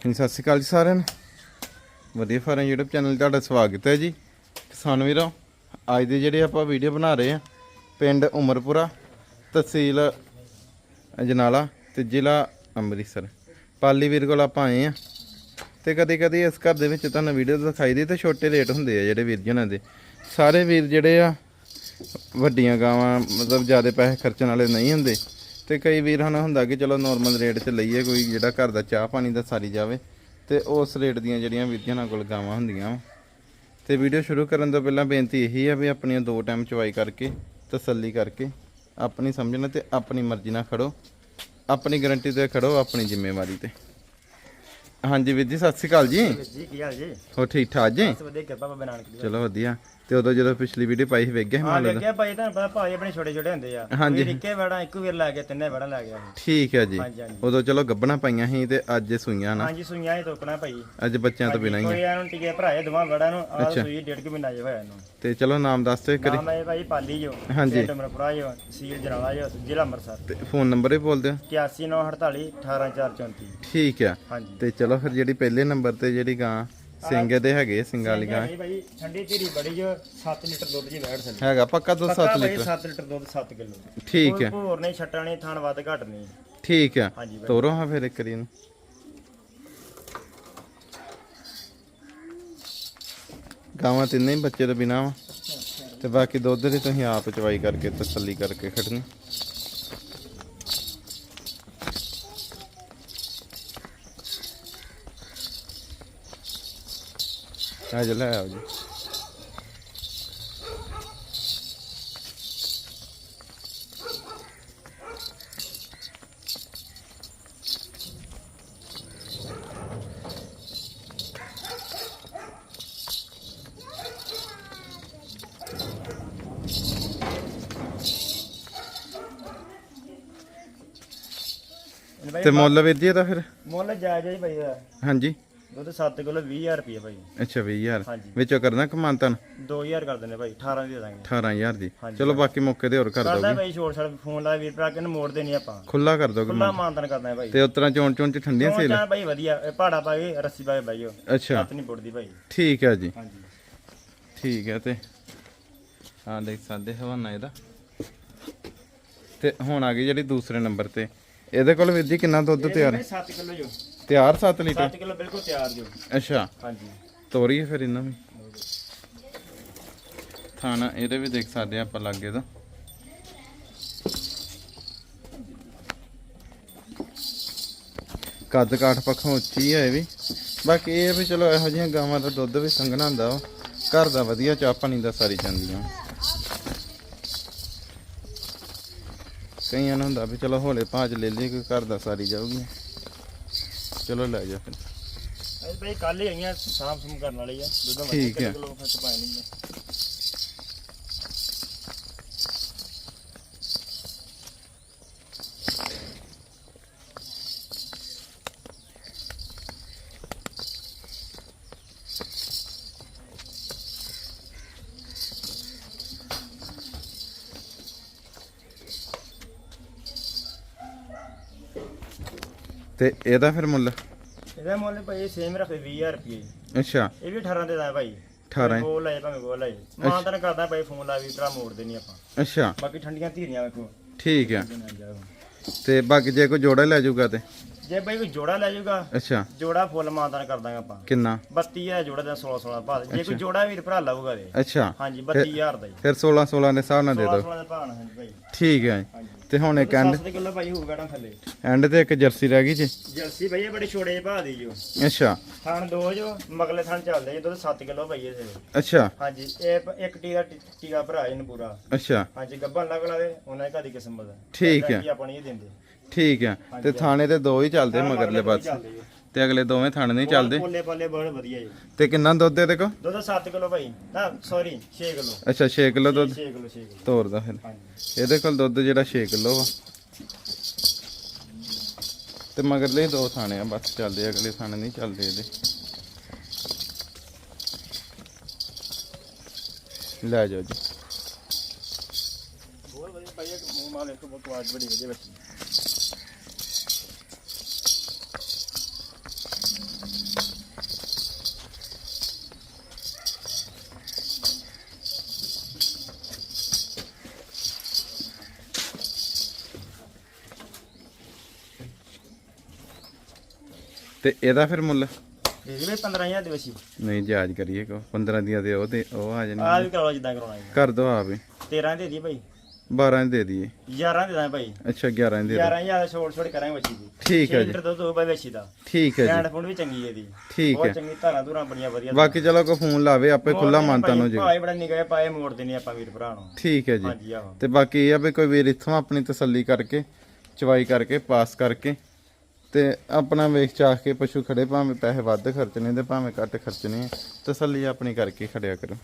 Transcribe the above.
ਹਾਂਜੀ, ਸਤਿ ਸ਼੍ਰੀ ਅਕਾਲ ਜੀ ਸਾਰਿਆਂ ਨੂੰ। ਵਧੀਆ ਫਾਰਮ YouTube ਚੈਨਲ ਤੁਹਾਡਾ ਸਵਾਗਤ ਹੈ ਜੀ। ਕਿਸਾਨ ਵੀਰੋ, ਅੱਜ ਦੇ ਜਿਹੜੇ ਆਪਾਂ ਵੀਡੀਓ ਬਣਾ ਰਹੇ ਆ ਪਿੰਡ ਉਮਰਪੁਰਾ, ਤਹਿਸੀਲ ਅਜਨਾਲਾ ਤੇ ਜ਼ਿਲ੍ਹਾ ਅੰਮ੍ਰਿਤਸਰ। ਪਾਲੀ ਵੀਰ ਕੋਲ ਆਪਾਂ ਆਏ ਆ ਤੇ ਕਦੇ ਕਦੇ ਇਸ ਘਰ ਦੇ ਵਿੱਚ ਤੁਹਾਨੂੰ ਵੀਡੀਓ ਦਿਖਾਈ ਦੀ ਤੇ ਛੋਟੇ ਰੇਟ ਹੁੰਦੇ ਆ ਜਿਹੜੇ ਵੀਰ ਜਨਾਂ ਦੇ। ਸਾਰੇ ਵੀਰ ਜਿਹੜੇ ਆ, ਵੱਡੀਆਂ ਗਾਵਾਂ, ਮਤਲਬ ਜ਼ਿਆਦਾ ਪੈਸੇ ਖਰਚਣ ਵਾਲੇ ਨਹੀਂ ਹੁੰਦੇ। ਤੇ ਕਈ ਵੀਰ ਹਨ ਹੁੰਦਾ ਕਿ ਚਲੋ ਨਾਰਮਲ ਰੇਟ 'ਚ ਲਈਏ ਕੋਈ ਜਿਹੜਾ ਘਰ ਦਾ ਚਾਹ ਪਾਣੀ ਦਾ ਸਾਰੀ ਜਾਵੇ ਤੇ ਉਸ ਰੇਟ ਦੀਆਂ ਜਿਹੜੀਆਂ ਜਨਾਂ ਕੋਲ ਗਾਵਾਂ ਹੁੰਦੀਆਂ ਤੇ ਵੀਡੀਓ ਸ਼ੁਰੂ ਕਰਨ ਤੋਂ ਪਹਿਲਾਂ ਬੇਨਤੀ ਇਹੀ ਹੈ ਵੀ ਆਪਣੀਆਂ ਦੋ ਟਾਈਮ ਚਵਾਈ ਕਰਕੇ ਤਸੱਲੀ ਕਰਕੇ ਆਪਣੀ ਸਮਝਣਾ ਤੇ ਆਪਣੀ ਮਰਜ਼ੀ ਨਾਲ ਖੜੋ। ਆਪਣੀ ਗਾਰੰਟੀ ਤੇ ਖੜੋ ਆਪਣੀ ਜ਼ਿੰਮੇਵਾਰੀ ਤੇ। ਹਾਂਜੀ ਵੀਰ ਜੀ ਸਤਿ ਸ਼੍ਰੀ ਅਕਾਲ ਜੀ। ਜੀ ਕੀ ਹਾਲ ਜੀ? ਹੋ ਠੀਕ ਠਾਕ ਜੀ? ਬਸ ਵਧੀਆ ਕਿਰਪਾ ਬਾਬਾ ਨਾਨਕ ਦੀ। ਚਲੋ ਵਧੀਆ। ਤੇ ਉਦੋਂ ਜਦੋਂ ਪਿਛਲੀ ਵੀਡੀਓ ਪਾਈ ਸੀ ਵੇਖ ਗਿਆ ਹਾਂ ਹਿਮਾਲय ਦਾ? ਲੱਗਿਆ ਭਾਈ ਤੁਹਾਨੂੰ ਪਤਾ ਭਾਈ ਆਪਣੇ ਛੋਟੇ ਛੋਟੇ ਹੁੰਦੇ ਆ। ਹਾਂਜੀ। ਕੋਈ ਇੱਕੇ ਵੜਾ ਇੱਕੋ ਵੀਰ ਲੈ ਗਿਆ ਤਿੰਨੇ ਵੜਾ ਲੈ ਗਿਆ ਠੀਕ ਹੈ ਜੀ। ਹਾਂਜੀ ਹਾਂਜੀ। ਉਦੋਂ ਚਲੋ ਗੱਬਣਾ ਪਾਈਆਂ ਸੀ ਤੇ ਅੱਜ ਸੂਈਆਂ ਨਾ। ਹਾਂਜੀ ਸੁਈਆਂ ਹੀ ਤੋਕਣਾ ਭਾਈ। ਅੱਜ ਬੱਚਿਆਂ ਤੋਂ ਬਿਨਾਂ ਹੀ ਆ। ਕੋਈ ਇਹਨੂੰ ਟਿਕੇ ਭਰਾਏ ਦਵਾ ਵੜਾ ਨੂੰ ਆ ਸੂਈ ਡੇਢ ਕੁ ਮਹੀਨਾ ਜਿਹਾ ਹੋਇਆ ਇਹਨੂੰ। ਤੇ ਚਲੋ ਨਾਮ ਦੱਸ ਦਿਓ ਇੱਕ ਵਾਰੀ। ਨਾਮ ਹੈ ਭਾਈ ਪਾਲੀ ਜੋ ਹਾਂਜੀ। ਟਮਰਪੁਰਾ ਜੋ ਸੀਲ ਜਨਾਲਾ ਜੋ ਜ਼ਿਲ੍ਹਾ ਅੰਮ੍ਰਿਤਸਰ। ਤੇ ਫੋਨ ਨੰਬਰ ਹੀ ਬੋਲ ਦਿਓ। 8198 18434 ਠੀਕ ਆ। ਹਾਂਜੀ। ਤੇ ਚਲੋ ਫਿਰ ਜਿਹੜੀ ਪਹਿਲੇ ਨੰਬਰ ਤੇ ਜਿਹੜੀ ਗਾਂ ਸਿੰਘ ਦੇ ਹੈਗੇ ਸਿੰਘਾਂ ਵਾਲੀ ਗਾਂ ਭਾਈ ਭਾਈ ਠੰਡੀ ਧੀਰੀ ਬੜੀ ਜੋ 7 ਲੀਟਰ ਦੁੱਧ ਜੀ ਵੈੜ ਥੱਲੇ ਹੈਗਾ ਪੱਕਾ ਦੁੱਧ 7 ਪੱਕਾ ਭਾਈ ਲੀਟਰ। 7 ਲੀਟਰ ਦੁੱਧ 7 ਕਿਲੋ। ਠੀਕ ਹੈ। ਹੋਰ ਨਹੀਂ ਛੱਟਾ ਨਹੀਂ ਥਣ ਵੱਧ ਘੱਟ ਨਹੀਂ। ਠੀਕ ਭਾਈ ਤੋਰੋ ਹਾਂ ਫਿਰ ਇੱਕ ਇਹਨੂੰ। ਗਾਵਾਂ ਤਿੰਨੇ ਹੀ ਬੱਚੇ ਤੋਂ ਬਿਨਾ ਤੇ ਬਾਕੀ ਦੁੱਧ ਦੀ ਤੁਸੀਂ ਆਪ ਚਵਾਈ ਕਰਕੇ ਤਸੱਲੀ ਕਰਕੇ ਖੜਨੀ ਆ ਜਾ ਲੈ ਆਓ ਜੀ। ਤੇ ਮੁੱਲ ਵੀਰ ਜੀ ਇਹਦਾ ਫਿਰ? ਮੁੱਲ ਜਾਇਜ਼ ਹੈ ਜੀ ਭਾਈ ਦਾ ਹਾਂਜੀ। ਦੁੱਧ 7 ਕਿਲੋ 20000 ਰੁਪਏ ਭਾਈ। ਅੱਛਾ 20000 ਹਾਂਜੀ। ਵਿੱਚੋਂ ਕਰਨਾ ਕਮਾਨਤਨ 2000 ਕਰ ਦਿੰਦੇ ਭਾਈ 18 ਦੀ ਦਾਂਗੇ। 18000 ਦੀ। ਚਲੋ ਬਾਕੀ ਮੌਕੇ ਤੇ ਹੋਰ ਕਰ ਕਰਦਾ ਦੋਗੇ। ਭਾਈ ਛੋੜ ਛੜ ਫੋਨ ਲਾ ਵੀਰ ਭਰਾ ਕਿ ਇਹਨੂੰ ਮੋੜ ਦੇਣੀ ਆਪਾਂ। ਖੁੱਲਾ ਕਰ ਦੋਗੇ ਖੁੱਲਾ ਮਾਨਤਨ ਕਰਦਾ ਭਾਈ। ਤੇ ਉਤਰਾ ਚੋਣ ਚੋਣ ਚ ਠੰਡੀਆਂ ਸੇਲ? ਚਾਹ ਭਾਈ ਵਧੀਆ ਇਹ ਪਹਾੜਾ ਪਾ ਕੇ ਰੱਸੀ ਪਾ ਕੇ ਬਾਈਓ ਅੱਛਾ। ਹੱਥ ਨਹੀਂ ਪੁੱਟਦੀ ਭਾਈ। ਠੀਕ ਹੈ ਜੀ। ਹਾਂਜੀ। ਠੀਕ ਹੈ ਤੇ। ਹਾਂ ਦੇਖ ਸਕਦੇ ਹਵਾਨਾ ਇਹਦਾ। ਤੇ ਹੁਣ ਆ ਗਈ ਜਿਹੜੀ ਦੂਸਰੇ ਨੰਬਰ ਤੇ। ਇਹਦੇ ਕੋਲ ਵੀਰ ਜੀ ਕਿੰਨਾ ਦੁੱਧ ਤਿਆਰ? ਹੈ 7 ਕਿਲੋ ਜੋ। ਤਿਆਰ 7 ਲੀਟਰ? 7 ਕਿਲੋ ਬਿਲਕੁਲ ਤਿਆਰ ਜੋ। ਅੱਛਾ। ਹਾਂਜੀ। ਤੋਰੀਏ ਫਿਰ ਇਹਨਾਂ ਵੀ? ਥਾਣਾ ਇਹਦੇ ਵੀ ਦੇਖ ਸਕਦੇ ਆ ਆਪਾਂ ਲੱਗੇ ਦਾ ਕੱਦ ਕਾਠ ਪੱਖੋਂ ਉੱਚੀ ਹੈ ਇਹ ਵੀ। ਬਾਕੀ ਇਹ ਵੀ ਚਲੋ ਇਹੋ ਜਿਹੀਆਂ ਗਾਵਾਂ ਦਾ ਦੁੱਧ ਵੀ ਸੰਘਣਾ ਹੁੰਦਾ ਵਾ। ਘਰ ਦਾ ਵਧੀਆ ਚਾਹ ਪਾਣੀ ਦਾ ਸਾਰੀ ਜਾਂਦੀਆਂ ਕਈਆਂ ਨੂੰ ਹੁੰਦਾ ਵੀ ਚਲੋ ਹੌਲੇ ਭਾਜ ਲੈ ਲਈ ਕੋਈ ਘਰ ਦਾ ਸਾਰੀ ਜਾਊਗੀ। ਚਲੋ ਲੈ ਜਾ ਫਿਰ। ਇਹ ਭਾਈ ਕੱਲ ਹੀ ਆਈਆਂ ਸਾਮ ਸੁਮ ਕਰਨ ਵਾਲੀ ਆ। ਦੁੱਧ ਮੱਝ ਠੀਕ। ਕਿਲੋ ਖਰਚ ਪਾਏ ਨਹੀਂ ਤੇ ਇਹਦਾ ਫਿਰ ਮੁੱਲ? ਇਹਦਾ ਮੁੱਲ ਭਾਈ ਸੇਮ ਰੱਖੇ 20000 ਰੁਪਏ ਅੱਛਾ। ਇਹ ਵੀ 18 ਦੇ ਦਾ ਭਾਈ। 18 ਹੈ। ਗੋਲ ਲਾਏ ਭਾਵੇਂ ਗੋਲ ਲਾਏ। ਮਾਨਤਨ ਕਰਦਾ ਭਾਈ ਫੋਨ ਲਾ ਵੀ ਭਰਾ ਮੋੜ ਦੇਣੀ ਆਪਾਂ। ਅੱਛਾ। ਬਾਕੀ ਠੰਡੀਆਂ ਧੀਰੀਆਂ ਵੇਖੋ। ਠੀਕ ਆ। ਤੇ ਬਾਕੀ ਜੇ ਕੋਈ ਜੋੜਾ ਲੈ ਜਾਊਗਾ ਤੇ? ਜੇ ਭਾਈ ਕੋਈ ਜੋੜਾ ਲੈ ਜਾਊਗਾ ਅੱਛਾ। ਜੋੜਾ ਫੁੱਲ ਮਾਨਤਨ ਕਰ ਦਾਂਗੇ ਆਪਾਂ। ਕਿੰਨਾ? 32000 ਜੋੜਾ ਦਾ 16 16 ਭਾਅ ਜੇ ਕੋਈ ਜੋੜਾ ਵੀਰ ਭਰਾ ਲਾਊਗਾ ਤੇ। ਅੱਛਾ। ਹਾਂਜੀ 32000 ਦਾ ਫਿਰ 16 16 ਦੇ ਹਿਸਾਬ ਨਾਲ ਦੇ 16 ਦਿਓ। 16 ਦੇ ਭਾਅ ਨਾਲ ਹਾਂਜੀ ਭਾਈ। ਠੀਕ ਹੈ ਹਾਂਜੀ। ਤੇ ਹੁਣ ਇੱਕ ਐਂਡ 7 ਕਿਲੋ ਭਾਈ ਹੋਊਗਾ ਨਾ ਥੱਲੇ। ਐਂਡ ਤੇ ਇੱਕ ਜਰਸੀ ਰਹਿ ਗਈ ਜੀ। ਜਲਸੀ ਭਾਈ ਇਹ ਬੜੇ ਛੋੜੇ ਜਿਹੇ ਭਾਅ ਦੀ ਜੋ ਅੱਛਾ। ਥਣ ਦੋ ਜੋ ਮਗਲੇ ਥਣ ਚੱਲਦੇ ਜੀ ਦੁੱਧ 7 ਕਿਲੋ ਭਾਈ ਇਹ ਅੱਛਾ। ਹਾਂਜੀ ਇਹ ਇੱਕ ਟੀਕਾ ਟੀਕਾ ਭਰਾ ਇਹਨੂੰ ਪੂਰਾ। ਅੱਛਾ। ਹਾਂਜੀ ਗੱਬਨ ਲੱਗਣਾ ਦੇ ਉਹਨਾਂ ਦੀ ਘਾਦੀ ਕਿਸਮ ਦਾ ਠੀਕ ਹੈ। ਆਪਾਂ ਨਹੀਂ ਦਿੰਦੇ। ਠੀਕ ਹੈ ਤੇ ਥਾਣੇ ਤੇ ਦੋ ਹੀ ਚੱਲਦੇ ਮਗਰਲੇ ਪਾਸੇ। ਤੇ ਅਗਲੇ ਦੋਵੇਂ ਥਾਣੇ ਨਹੀਂ ਚੱਲਦੇ? ਪੋਲੇ ਪੋਲੇ ਬਹੁਤ ਵਧੀਆ ਜੀ। ਤੇ ਕਿੰਨਾ ਦੁੱਧ ਇਹਦੇ ਕੋ ਦੁੱਧ 7 ਕਿਲੋ ਭਾਈ। ਨਾ ਸੌਰੀ 6 ਕਿਲੋ। ਅੱਛਾ 6 ਕਿਲੋ ਦੁੱਧ? 6 ਕਿਲੋ 6 ਕਿਲੋ। ਤੋਰਦਾ ਫਿਰ। ਹਾਂਜੀ। ਇਹਦੇ ਕੋਲ ਦੁੱਧ ਜਿਹੜਾ 6 ਕਿਲੋ ਵਾ। ਤੇ ਮਗਰਲੇ ਹੀ ਦੋ ਥਾਣੇ ਆ ਬਸ ਚੱਲਦੇ ਅਗਲੇ ਥਾਣੇ ਨਹੀਂ ਚੱਲਦੇ ਇਹਦੇ। ਲੈ ਜਾਓ ਜੀ। ਬਹੁਤ ਵਧੀਆ ਭਾਈ ਇੱਕ ਮੂੰਹ ਮਾਲ ਇੱਕ ਬਹੁਤ ਆਵਾਜ਼ ਬੜੀ ਵਧੀਆ ਬੱਚੀ ਤੇ ਇਹਦਾ ਫਿਰ ਮੁੱਲ? ਦੇ ਦੇ ਬਈ 15000 ਦੀ ਵਸੀ ਨਹੀਂ ਜਾਇਜ਼ ਕਰੀਏ ਕੋ 15 ਦੀਆਂ ਦੇ ਉਹ ਤੇ ਉਹ ਆ ਜਾਣੀ ਆ ਵੀ ਕਰਾ ਲਓ ਜਿੱਦਾਂ ਕਰਾਉਣਾ ਹੈ ਕਰ ਦੋ ਆ ਵੀ 13 ਦੇ ਦੀ ਭਾਈ। 12 ਦੇ ਦਈਏ। 11 ਦੇ ਦਾਂ ਭਾਈ। ਅੱਛਾ 11 ਦੇ ਦਿਓ। 11000 ਛੋੜ ਛੋੜ ਕਰਾਂਗੇ ਵਸੀ ਦੀ। ਠੀਕ ਹੈ ਜੀ। ਲੀਟਰ ਦੁੱਧ ਹੋ ਭਾਈ ਵਸੀ ਦਾ। ਠੀਕ ਹੈ ਜੀ। ਕੈਂਡ ਫੁੱਲ ਵੀ ਚੰਗੀ ਇਹਦੀ। ਠੀਕ ਹੈ। ਬਹੁਤ ਚੰਗੀ ਧਾਰਾਂ ਧੁਰਾਂ ਬੜੀਆਂ ਵਧੀਆ ਬਾਕੀ ਚਲੋ ਕੋ ਫੋਨ ਲਾਵੇ ਆਪੇ ਖੁੱਲਾ ਮੰਨਤਾ ਨੂੰ ਜੀ। ਭਾਈ ਬੜਾ ਨਿਗਾਹ ਪਾਏ ਮੋੜ ਦੇਣੀ ਆਪਾਂ ਵੀਰ ਭਰਾ ਨੂੰ। ਠੀਕ ਹੈ ਜੀ। ਹਾਂਜੀ ਆਹੋ। ਤੇ ਬਾਕੀ ਇਹ ਆ ਵੀ ਕੋਈ ਵੀਰ ਇੱਥੋਂ ਆਪਣੀ ਤਸੱਲੀ ਕਰਕੇ ਚਵਾਈ ਕਰਕੇ ਪਾਸ ਕਰਕੇ ਤੇ ਆਪਣਾ ਵੇਖ ਚਾਖ ਕੇ ਪਸ਼ੂ ਖੜੇ, ਭਾਵੇਂ ਪੈਸੇ ਵੱਧ ਖਰਚਣੇ ਤੇ ਭਾਵੇਂ ਘੱਟ ਖਰਚਣੇ ਤਸੱਲੀ ਆਪਣੀ ਕਰਕੇ ਖੜਿਆ ਕਰੋ।